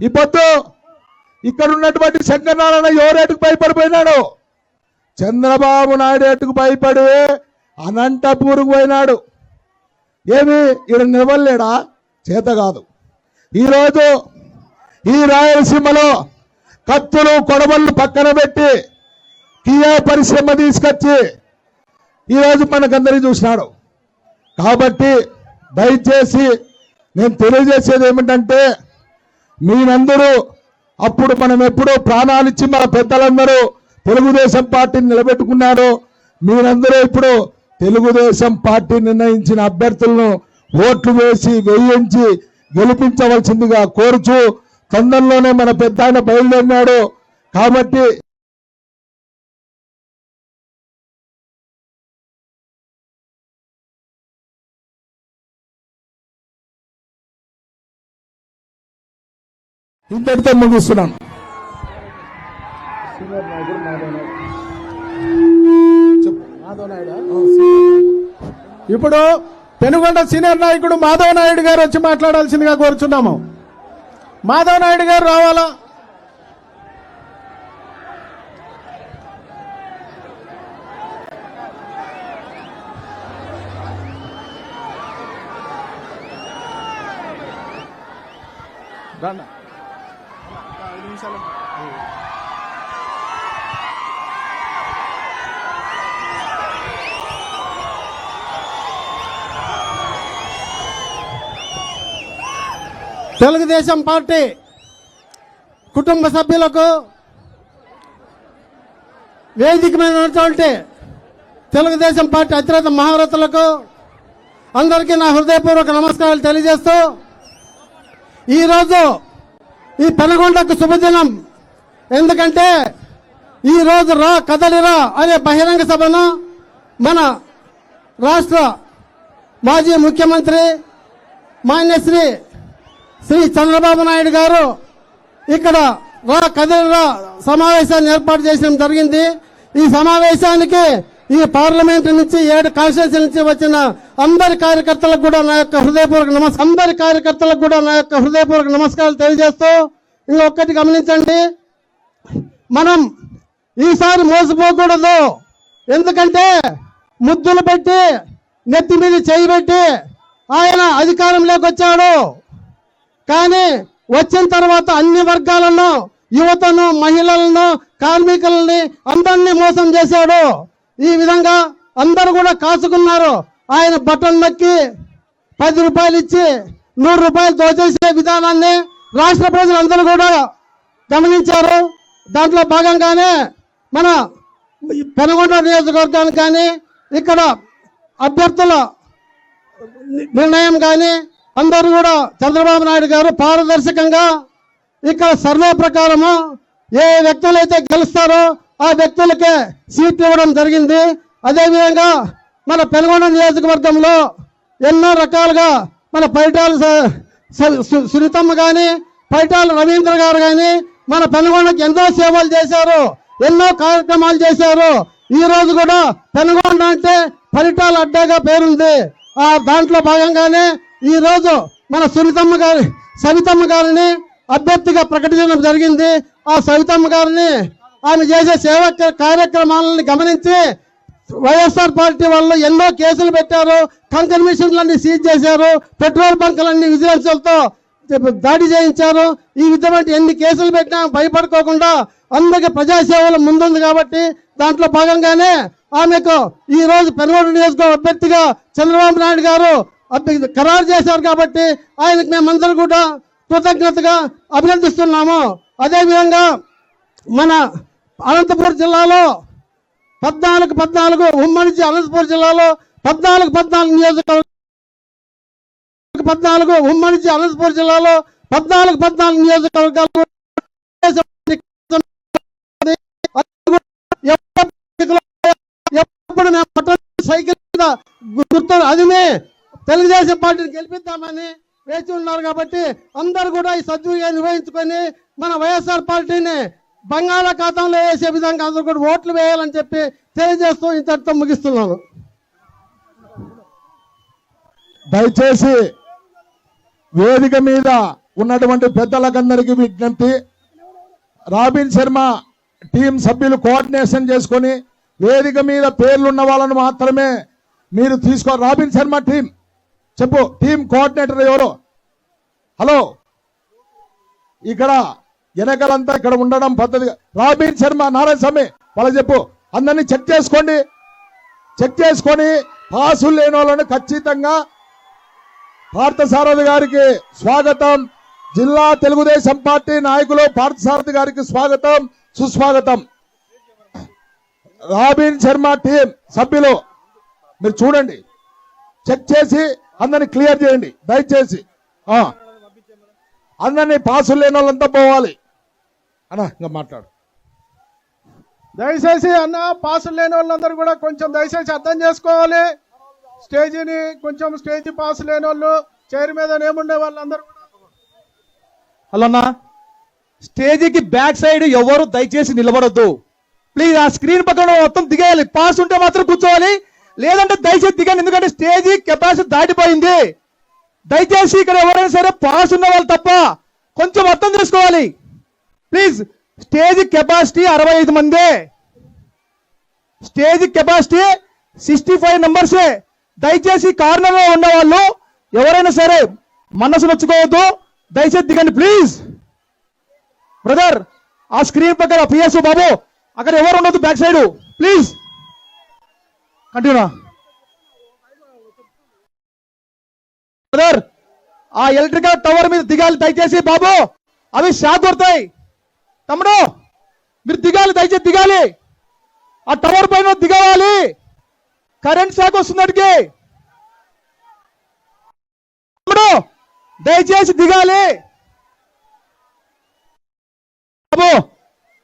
ఈ పొద్దు ఇక్కడ ఉన్నటువంటి శంకరనారాయణ ఎవరేటుకు భయపడిపోయినాడు? చంద్రబాబు నాయుడేటుకు భయపడి అనంతపూర్కు పోయినాడు. ఏమి? ఈడ నిలవలేడా చేత కాదు. ఈరోజు ఈ రాయలసీమలో కత్తులు కొడవళ్ళు పక్కన పెట్టి కియా పరిశ్రమ తీసుకొచ్చి ఈరోజు మనకందరికీ చూసినాడు. కాబట్టి దయచేసి నేను తెలియజేసేది ఏమిటంటే మీరందరూ అప్పుడు మనం ఎప్పుడో ప్రాణాలు ఇచ్చి మన పెద్దలందరూ తెలుగుదేశం పార్టీని నిలబెట్టుకున్నారు మీరందరూ ఇప్పుడు తెలుగుదేశం పార్టీ నిర్ణయించిన అభ్యర్థులను ఓట్లు వేసి వేయించి గెలిపించవలసిందిగా కోరుచు తొందరలోనే మన పెద్ద ఆయన బయలుదేరినాడు. కాబట్టి ఇంతటితో ముగిస్తున్నాను. ఇప్పుడు పెనుగొండ సీనియర్ నాయకుడు మాధవ నాయుడు గారు వచ్చి మాట్లాడాల్సిందిగా కోరుచున్నాము. మాధవ నాయుడు గారు రావాలా? రండి. తెలుగుదేశం పార్టీ కుటుంబ సభ్యులకు వేదిక మీద ఉన్నటువంటి తెలుగుదేశం పార్టీ అతిరథ మహారథులకు అందరికీ నా హృదయపూర్వక నమస్కారాలు తెలియజేస్తూ ఈరోజు ఈ పెనగొండకు శుభదినం. ఎందుకంటే ఈ రోజు రా కదలిరా అనే బహిరంగ సభను మన రాష్ట్ర మాజీ ముఖ్యమంత్రి మాన్యశ్రీ శ్రీ చంద్రబాబు నాయుడు గారు ఇక్కడ రా కదలిరా సమావేశాన్ని ఏర్పాటు చేయడం జరిగింది. ఈ సమావేశానికి ఈ పార్లమెంట్ నుంచి ఏడు కాన్స్టిట్యూన్సీ నుంచి వచ్చిన అందరి కార్యకర్తలకు కూడా నా యొక్క హృదయపూర్వక నమస్ అందరి కార్యకర్తలకు కూడా నా యొక్క హృదయపూర్వక నమస్కారాలు తెలియజేస్తూ ఇంకొకటి గమనించండి. మనం ఈసారి మోసపోకూడదు. ఎందుకంటే ముద్దులు పెట్టి నెత్తి మీద చేయి పెట్టి ఆయన అధికారంలోకి వచ్చాడు. కానీ వచ్చిన తర్వాత అన్ని వర్గాలను యువతను మహిళలను కార్మికులని అందరినీ మోసం చేశాడు. ఈ విధంగా అందరూ కూడా కాసుకున్నారు ఆయన బటన్ నొక్కి పది రూపాయలు ఇచ్చి నూరు రూపాయలు దోచేసే విధానాన్ని రాష్ట్ర ప్రజలందరూ కూడా గమనించారు. దాంట్లో భాగంగానే మన పెనగొండ నియోజకవర్గానికి కానీ ఇక్కడ అభ్యర్థుల నిర్ణయం కానీ అందరూ కూడా చంద్రబాబు నాయుడు గారు పారదర్శకంగా ఇక్కడ సర్వే ప్రకారము ఏ వ్యక్తులైతే గెలుస్తారో ఆ వ్యక్తులకే సీట్ ఇవ్వడం జరిగింది. అదేవిధంగా మన పెనుగొండ నియోజకవర్గంలో ఎన్నో రకాలుగా మన పైటాలు సునీతమ్మ కానీ పైటాల రవీంద్ర గారు కానీ మన పెనుగొండకి ఎంతో సేవలు చేశారు. ఎన్నో కార్యక్రమాలు చేశారు. ఈ రోజు కూడా పెనుగొండ అంటే పరిటాల అడ్డాగా పేరుంది. ఆ దాంట్లో భాగంగానే ఈ రోజు మన సునీతమ్మ గారి సవితమ్మ గారిని అభ్యర్థిగా ప్రకటించడం జరిగింది. ఆ సవితమ్మ గారిని ఆమె చేసే సేవా కార్యక్రమాలను గమనించి వైఎస్ఆర్ పార్టీ వాళ్ళు ఎన్నో కేసులు పెట్టారు కంకన్ మిషన్లన్నీ సీజ్ చేశారు పెట్రోల్ బంకులన్నీ విజిలెన్స్లతో దాడి చేయించారు. ఈ విధమైన ఎన్ని కేసులు పెట్టినా భయపడుకోకుండా అందరికీ ప్రజాసేవలు ముందుంది కాబట్టి దాంట్లో భాగంగానే ఆమెకు ఈ రోజు పెనుగోడు నియోజకవర్గ అభ్యర్థిగా చంద్రబాబు నాయుడు గారు ఖరారు చేశారు కాబట్టి ఆయనకు మేమందరం కూడా కృతజ్ఞతగా అభినందిస్తున్నాము. అదేవిధంగా మన అనంతపురం జిల్లాలో పద్నాలుగు పద్నాలుగు ఉమ్మడి జి- అనంతపురం జిల్లాలో పద్నాలుగు పద్నాలుగు నియోజకవర్గ పద్నాలుగు ఉమ్మడి జి- అనంతపురం జిల్లాలో పద్నాలుగు పద్నాలుగు నియోజకవర్గాలు ఎప్పుడు సైకిల్ మీద గుర్తు అదిమే తెలుగుదేశం పార్టీని గెలిపిద్దామని వేచి ఉన్నారు కాబట్టి అందరు కూడా ఈ సద్వినియోగం నిర్వహించుకొని మన వైఎస్ఆర్ పార్టీని బంగాళాఖాతంలో వేసే విధంగా అందరూ కూడా ఓట్లు వేయాలని చెప్పి తెలియజేస్తూ ఇంతటితో ముగిస్తున్నాను. దయచేసి వేదిక మీద ఉన్నటువంటి పెద్దలకందరికీ విజ్ఞప్తి. రాబిన్ శర్మ టీం సభ్యులు కోఆర్డినేషన్ చేసుకొని వేదిక మీద పేర్లున్న వాళ్ళను మాత్రమే మీరు తీసుకో రాబిన్ శర్మ టీం. చెప్పు టీం కోఆర్డినేటర్ ఎవరు? హలో? ఇక్కడ వెనకాలంతా ఇక్కడ ఉండడం పద్ధతి రాబిన్ శర్మ నారాయణ స్వామి వాళ్ళ చెప్పు. అందరినీ చెక్ చేసుకోండి. చెక్ చేసుకొని పాసులు లేని వాళ్ళని ఖచ్చితంగా పార్థసారథి గారికి స్వాగతం. జిల్లా తెలుగుదేశం పార్టీ నాయకులు పార్థసారథి గారికి స్వాగతం సుస్వాగతం. రాబిన్ శర్మ టీం సభ్యులు మీరు చూడండి. చెక్ చేసి అందరిని క్లియర్ చేయండి. దయచేసి. అందరినీ పాసులు లేని వాళ్ళంతా పోవాలి. అన్నా ఇంకా మాట్లాడు. దయచేసి అన్న పాసులు లేని వాళ్ళందరూ కూడా కొంచెం దయచేసి అర్థం చేసుకోవాలి. స్టేజీని కొంచెం స్టేజ్ పాస్ లేని వాళ్ళు చైర్ మీద ఏముండే వాళ్ళందరూ కూడా హలో అన్న స్టేజీకి బ్యాక్ సైడ్ ఎవరు దయచేసి నిలబడొద్దు. ప్లీజ్ ఆ స్క్రీన్ పక్కన మొత్తం దిగేయాలి. పాస్ ఉంటే మాత్రం కూర్చోవాలి. లేదంటే దయచేసి దిగండి ఎందుకంటే స్టేజీ కెపాసిటీ దాటిపోయింది. దయచేసి ఇక్కడ ఎవరైనా సరే పాస్ ఉన్న వాళ్ళు తప్ప కొంచెం అర్థం చేసుకోవాలి. ప్లీజ్ స్టేజ్ కెపాసిటీ అరవై ఐదు మందే. స్టేజ్ కెపాసిటీ సిక్స్టీ ఫైవ్ నంబర్సే దయచేసి కార్నర్ ఉన్నవాళ్ళు ఉన్న వాళ్ళు ఎవరైనా సరే మనసు నొచ్చుకోవద్దు. దయచేసి దిగండి ప్లీజ్. బ్రదర్ ఆ స్క్రీన్ పక్కన పిఎస్ బాబు అక్కడ ఎవరు ఉండదు back side. Please. Continue brother ఆ ఎలక్ట్రికల్ టవర్ మీద దిగాలి దయచేసి బాబు. అవి షాక్ కొడతాయి. తమ్ముడు మీరు దిగాలి దయచేసి దిగాలి. ఆ టవర్ పైన దిగవాలి. కరెంట్ శాఖ వస్తుంది అడిగి తమ్ముడు దయచేసి దిగాలి. బాబు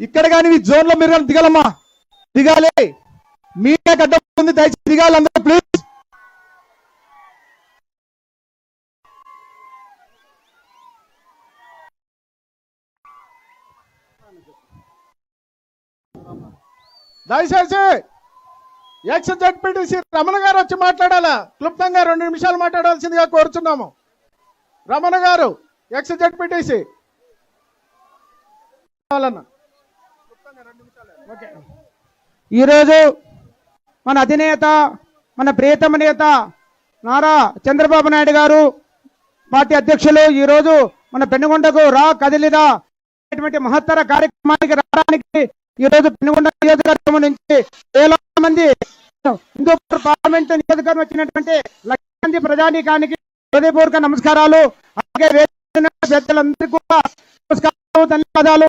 ఇక్కడ కానీ మీ జోన్లో మీరు కానీ దిగాలమ్మా. దిగాలి. మీడియా గడ్డ ఉంది దయచేసి దిగాలి అందరూ ప్లీజ్. దయచేసి ఎక్స్ జడ్పీటీసీ రమణ గారు వచ్చి మాట్లాడాలా? క్లుప్తంగా రెండు నిమిషాలు మాట్లాడాల్సిందిగా కోరుతున్నాము రమణ గారు ఎక్స్ జడ్పీటీసీ ఈరోజు మన అధినేత మన ప్రియతమ నేత నారా చంద్రబాబు నాయుడు గారు పార్టీ అధ్యక్షులు ఈరోజు మన పెనుగొండకు రా కదిలిరా మహత్తర కార్యక్రమానికి రావడానికి ఈరోజు పెనుగొండ నియోజకవర్గం నుంచి వేలాది మంది హిందూపూర్ పార్లమెంట్ నియోజకవర్గం వచ్చినటువంటి లక్ష మంది ప్రజానీకానికి హృదయపూర్వక నమస్కారాలు. అలాగే పెద్దలందరికీ కూడా నమస్కారాలు ధన్యవాదాలు.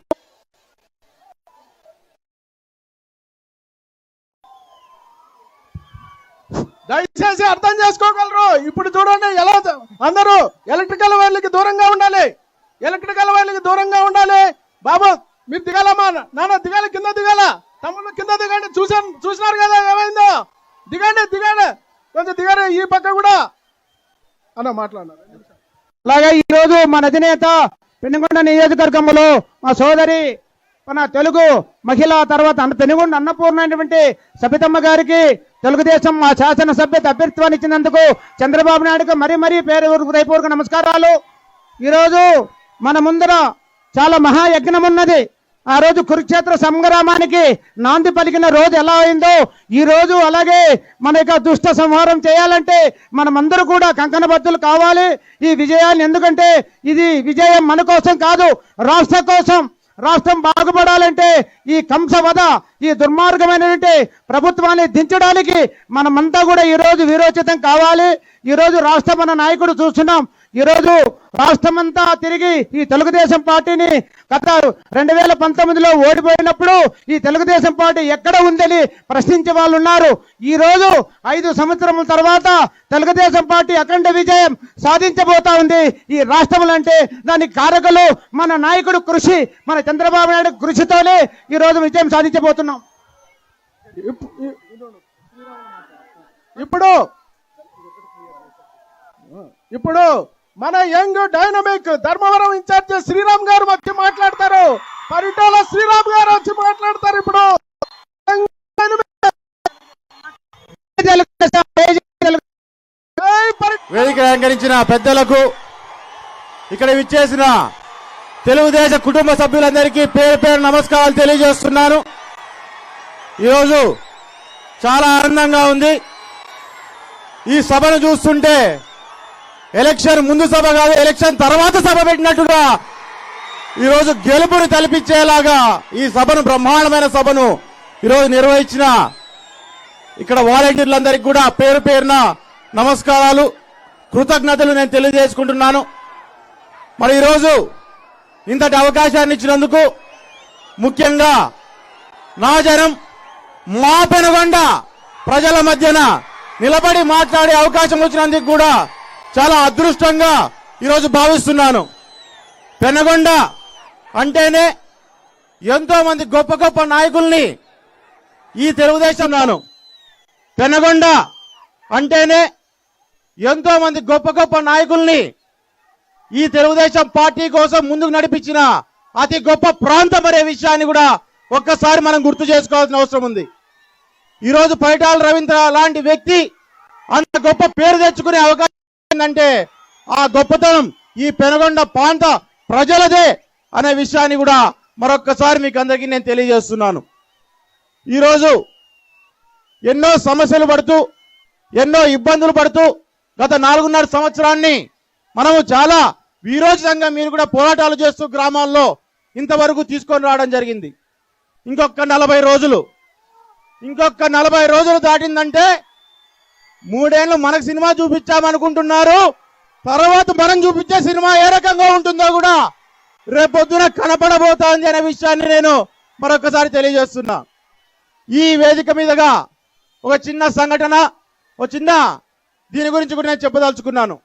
దయచేసి అర్థం చేసుకోగలరు. ఇప్పుడు చూడండి ఎలా అందరూ ఎలక్ట్రికల్ వైర్లకి దూరంగా ఉండాలి. ఎలక్ట్రికల్ వైర్లకి దూరంగా ఉండాలి. బాబు మీరు దిగాలమ్మా. నాన్న దిగాలి కింద దిగాల. తమ్ముళ్ళు కింద దిగండి. చూసాను చూసినారు కదా ఏమైందో? దిగండి దిగండి. కొంచెం దిగారు ఈ పక్క కూడా. అన్న మాట్లాడినారు అలాగే ఈ రోజు మన అధినేత పెనుగొండ నియోజకవర్గంలో మా సోదరి మన తెలుగు మహిళ తర్వాత అన్న పెనుగొండ అన్నపూర్ణ అయినటువంటి సబితమ్మ గారికి తెలుగుదేశం మా శాసనసభ్యత అభ్యర్థిత్వాన్ని ఇచ్చినందుకు చంద్రబాబు నాయుడుకు మరీ మరీ పేరు హృదయపూర్వక నమస్కారాలు. ఈరోజు మన ముందర చాలా మహాయజ్ఞం ఉన్నది. ఆ రోజు కురుక్షేత్ర సంగ్రామానికి నాంది పలికిన రోజు ఎలా అయిందో ఈ రోజు అలాగే మన యొక్క దుష్ట సంహారం చేయాలంటే మనమందరూ కూడా కంకణబద్దులు కావాలి. ఈ విజయాన్ని ఎందుకంటే ఇది విజయం మన కోసం కాదు రాష్ట్ర కోసం. రాష్ట్రం బాగుపడాలంటే ఈ కంసవధ ఈ దుర్మార్గమైనటువంటి ప్రభుత్వాన్ని దించడానికి మనమంతా కూడా ఈ రోజు వీరోచితం కావాలి. ఈ రోజు రాష్ట్ర మన నాయకుడు చూస్తున్నాం ఈ రోజు రాష్ట్రమంతా తిరిగి ఈ తెలుగుదేశం పార్టీని గత రెండు వేల పంతొమ్మిదిలో ఓడిపోయినప్పుడు ఈ తెలుగుదేశం పార్టీ ఎక్కడ ఉందని ప్రశ్నించే వాళ్ళు ఉన్నారు ఈ రోజు ఐదు సంవత్సరముల తర్వాత తెలుగుదేశం పార్టీ అఖండ విజయం సాధించబోతా ఉంది. ఈ రాష్ట్రం అంటే దానికి కారకులు మన నాయకుడు కృషి మన చంద్రబాబు నాయుడు కృషితోనే ఈ రోజు విజయం సాధించబోతున్నాం. ఇప్పుడు ఇప్పుడు మన young dynamic Dharmavaram in-charge Sriram garu వచ్చి మాట్లాడతారు. పరిటాల శ్రీరామ్ గారు వచ్చి మాట్లాడతారు ఇప్పుడు. వేదిక అలంకరించిన పెద్దలకు ఇక్కడ విచ్చేసిన తెలుగుదేశం కుటుంబ సభ్యులందరికీ పేరు పేరు నమస్కారాలు తెలియజేస్తున్నాను. ఈరోజు చాలా ఆనందంగా ఉంది. ఈ సభను చూస్తుంటే ఎలక్షన్ ముందు సభ కాదు ఎలక్షన్ తర్వాత సభ పెట్టినట్టుగా ఈరోజు గెలుపుని తలపించేలాగా ఈ సభను బ్రహ్మాండమైన సభను ఈరోజు నిర్వహించిన ఇక్కడ వాలంటీర్లందరికీ కూడా పేరు పేరున నమస్కారాలు కృతజ్ఞతలు నేను తెలియజేసుకుంటున్నాను. మరి ఈరోజు ఇంతటి అవకాశాన్ని ఇచ్చినందుకు ముఖ్యంగా నా జనం మా పెనుగొండ ప్రజల మధ్యన నిలబడి మాట్లాడే అవకాశం వచ్చినందుకు కూడా చాలా అదృష్టంగా ఈరోజు భావిస్తున్నాను. పెనగొండ అంటేనే ఎంతో మంది గొప్ప గొప్ప నాయకుల్ని ఈ తెలుగుదేశం నాను. పెనగొండ అంటేనే ఎంతో మంది గొప్ప గొప్ప నాయకుల్ని ఈ తెలుగుదేశం పార్టీ కోసం ముందుకు నడిపించిన అతి గొప్ప ప్రాంతం అనే విషయాన్ని కూడా ఒక్కసారి మనం గుర్తు చేసుకోవాల్సిన అవసరం ఉంది. ఈరోజు పైటాల రవీంద్ర లాంటి వ్యక్తి అంత గొప్ప పేరు తెచ్చుకునే అవకాశం ఏంటంటే ఆ గొప్పతనం ఈ పెనగొండ ప్రాంత ప్రజలదే అనే విషయాన్ని కూడా మరొక్కసారి మీకు అందరికీ నేను తెలియజేస్తున్నాను. ఈరోజు ఎన్నో సమస్యలు పడుతూ ఎన్నో ఇబ్బందులు పడుతూ గత నాలుగున్నర సంవత్సరాన్ని మనము చాలా వీరోచితంగా మీరు కూడా పోరాటాలు చేస్తూ గ్రామాల్లో ఇంతవరకు తీసుకొని రావడం జరిగింది. ఇంకొక నలభై రోజులు. ఇంకొక నలభై రోజులు దాటిందంటే మూడేళ్ళు మనకు సినిమా చూపించామనుకుంటున్నారు. తర్వాత మనం చూపించే సినిమా ఏ రకంగా ఉంటుందో కూడా రేపొద్దున కనపడబోతోంది అనే విషయాన్ని నేను మరొకసారి తెలియజేస్తున్నా. ఈ వేదిక మీదుగా ఒక చిన్న సంఘటన ఒక చిన్న దీని గురించి కూడా నేను చెప్పదలుచుకున్నాను.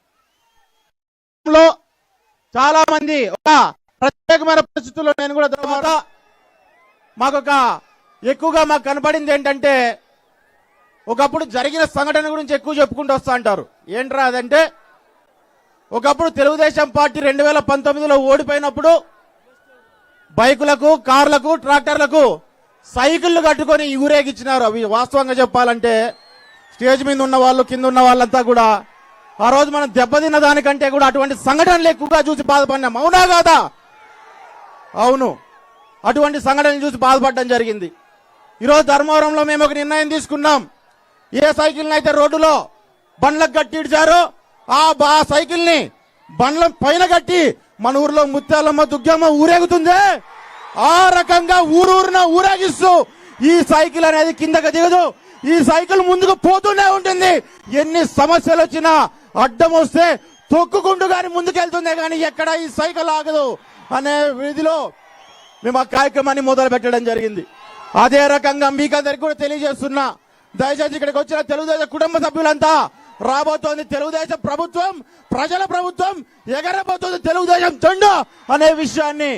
లో చాలా మంది ఒక ప్రత్యేకమైన పరిస్థితుల్లో నేను కూడా తర్వాత మాకొక ఎక్కువగా మాకు కనపడింది ఏంటంటే ఒకప్పుడు జరిగిన సంఘటన గురించి ఎక్కువ చెప్పుకుంటూ వస్తా అంటారు. ఏంట్రా అదంటే ఒకప్పుడు తెలుగుదేశం పార్టీ రెండు వేల పంతొమ్మిదిలో ఓడిపోయినప్పుడు బైకులకు కార్లకు ట్రాక్టర్లకు సైకిళ్ళు కట్టుకొని ఊరేగించినారు. అవి వాస్తవంగా చెప్పాలంటే స్టేజ్ మీద ఉన్న వాళ్ళు కింద ఉన్న వాళ్ళంతా కూడా ఆ రోజు మనం దెబ్బతిన్న దానికంటే కూడా అటువంటి సంఘటనలు ఎక్కువగా చూసి బాధపడినాం. అవునా కాదా? అవును. అటువంటి సంఘటనలు చూసి బాధపడడం జరిగింది. ఈరోజు ధర్మవరంలో మేము ఒక నిర్ణయం తీసుకున్నాం. ఏ సైకిల్ని అయితే రోడ్డులో బండ్లకు కట్టి ఇడిచారో ఆ బా సైకిల్ని బండ్ల పైన కట్టి మన ఊర్లో ముత్యాలమ్మ దుగ్గమ్మ ఊరేగుతుందే. ఆ రకంగా ఊరూరున ఊరేగిస్తూ ఈ సైకిల్ అనేది కిందకి దిగదు. ఈ సైకిల్ ముందుకు పోతూనే ఉంటుంది. ఎన్ని సమస్యలు వచ్చినా అడ్డం వస్తే తొక్కుకుంటూ కానీ ముందుకెళ్తుందే కానీ ఎక్కడ ఈ సైకిల్ ఆగదు అనే విధిలో మేము ఆ కార్యక్రమాన్ని మొదలు పెట్టడం జరిగింది. అదే రకంగా మీకు అందరికి కూడా తెలియజేస్తున్నా. దయచేసి ఇక్కడికి వచ్చిన తెలుగుదేశం కుటుంబ సభ్యులంతా రాబోతోంది తెలుగుదేశం ప్రభుత్వం ప్రజల ప్రభుత్వం ఎగరబోతోంది తెలుగుదేశం జెండా అనే విషయాన్ని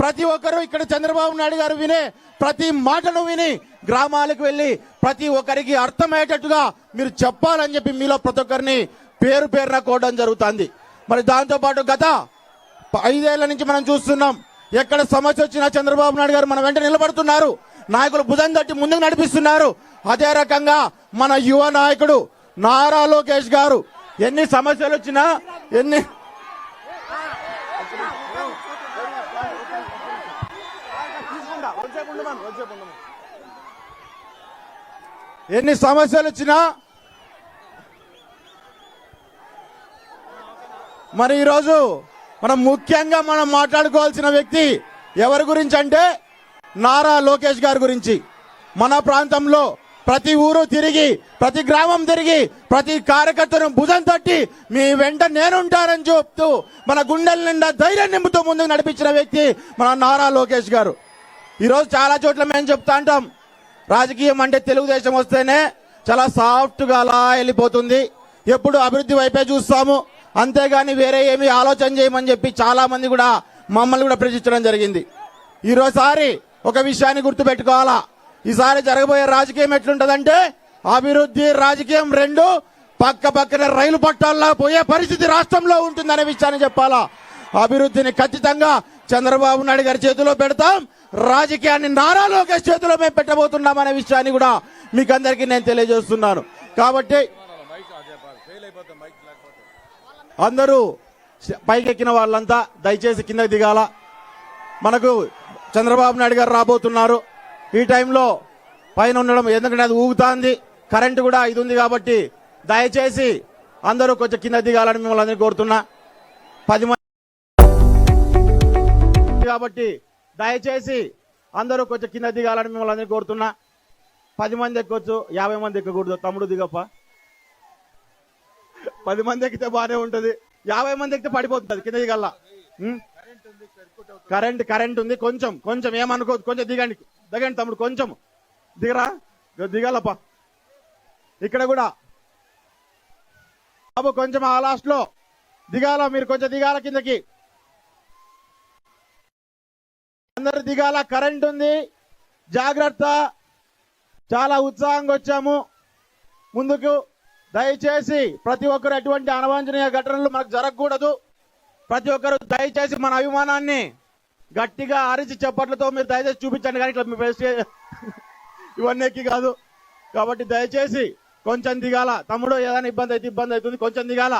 ప్రతి ఒక్కరూ ఇక్కడ చంద్రబాబు నాయుడు గారు వినే ప్రతి మాటను విని గ్రామాలకు వెళ్ళి ప్రతి ఒక్కరికి అర్థమయ్యేటట్టుగా మీరు చెప్పాలని చెప్పి మీలో ప్రతి ఒక్కరిని పేరు పేరున కోవడం జరుగుతుంది. మరి దాంతోపాటు గత ఐదేళ్ళ నుంచి మనం చూస్తున్నాం ఎక్కడ సమస్య వచ్చినా చంద్రబాబు నాయుడు గారు మన వెంట నిలబడుతున్నారు. నాయకులు భుజం తట్టి ముందుకు నడిపిస్తున్నారు. అదే రకంగా మన యువ నాయకుడు నారా లోకేష్ గారు ఎన్ని సమస్యలు వచ్చినా ఎన్ని ఎన్ని సమస్యలు వచ్చినా మరి ఈరోజు మనం ముఖ్యంగా మనం మాట్లాడుకోవాల్సిన వ్యక్తి ఎవరి గురించి అంటే నారా లోకేష్ గారి గురించి. మన ప్రాంతంలో ప్రతి ఊరు తిరిగి ప్రతి గ్రామం తిరిగి ప్రతి కార్యకర్తను భుజం తట్టి మీ వెంట నేనుంటానని చెప్తూ మన గుండెల నిండా ధైర్యం నింపుతూ ముందుకు నడిపించిన వ్యక్తి మన నారా లోకేష్ గారు. ఈరోజు చాలా చోట్ల మేము చెప్తా అంటాం. రాజకీయం అంటే తెలుగుదేశం వస్తేనే చాలా సాఫ్ట్గా అలా వెళ్ళిపోతుంది. ఎప్పుడు అభివృద్ధి వైపే చూస్తాము. అంతేగాని వేరే ఏమి ఆలోచన చేయమని చెప్పి చాలామంది కూడా మమ్మల్ని కూడా ప్రశ్నించడం జరిగింది. ఈరోజుసారి ఒక విషయాన్ని గుర్తుపెట్టుకోవాలా? ఈసారి జరగబోయే రాజకీయం ఎట్లుంటదంటే అభివృద్ధి రాజకీయం రెండు పక్క పక్కన రైలు పట్టాల్లో పోయే పరిస్థితి రాష్ట్రంలో ఉంటుందనే విషయాన్ని చెప్పాలా? అభివృద్ధిని ఖచ్చితంగా చంద్రబాబు నాయుడు గారి చేతిలో పెడతాం రాజకీయాన్ని నారా లోకేష్ చేతిలో మేము పెట్టబోతున్నాం అనే విషయాన్ని కూడా మీకు అందరికీ నేను తెలియజేస్తున్నాను. కాబట్టి అందరూ పైకెక్కిన వాళ్ళంతా దయచేసి కిందకి దిగాల? మనకు చంద్రబాబు నాయుడు గారు రాబోతున్నారు. ఈ టైంలో పైన ఉండడం ఎందుకంటే అది ఊగుతాంది. కరెంటు కూడా ఇది ఉంది కాబట్టి దయచేసి అందరూ కొంచెం కింద దిగాలని మిమ్మల్ని అందరినీ కోరుతున్నా. పది మంది కాబట్టి దయచేసి అందరూ కొంచెం కింద దిగాలని మిమ్మల్ని అందరినీ కోరుతున్నా. పది మంది ఎక్కొచ్చు యాభై మంది ఎక్కకూడదు. తమ్ముడు దిగప్ప. పది మంది ఎక్కితే బాగానే ఉంటుంది. యాభై మంది ఎక్కితే పడిపోతుంది. కింద దిగల్లా. కరెంట్ కరెంట్ ఉంది. కొంచెం కొంచెం ఏమనుకో కొంచెం దిగండి. దిగండి తమ్ముడు కొంచెం. దిగరా? దిగాలప్ప. ఇక్కడ కూడా. బాబు కొంచెం ఆ లాస్ట్లో దిగాల? మీరు కొంచెం దిగాల కిందకి? అందరు దిగాల? కరెంట్ ఉంది. జాగ్రత్త. చాలా ఉత్సాహంగా వచ్చాము. ముందుకు. దయచేసి ప్రతి ఒక్కరు ఎటువంటి అనవాంఛనీయ ఘటనలు మనకు జరగకూడదు. ప్రతి ఒక్కరు దయచేసి మన అభిమానాన్ని గట్టిగా అరిచి చప్పట్లతో మీరు దయచేసి చూపించండి కానీ ఇట్లా మీ ఫేస్ ఇవన్నీ ఎక్కి కాదు. కాబట్టి దయచేసి కొంచెం దిగాల. తమ్ముడు ఏదైనా ఇబ్బంది అయితే ఇబ్బంది అవుతుంది. కొంచెం దిగాల.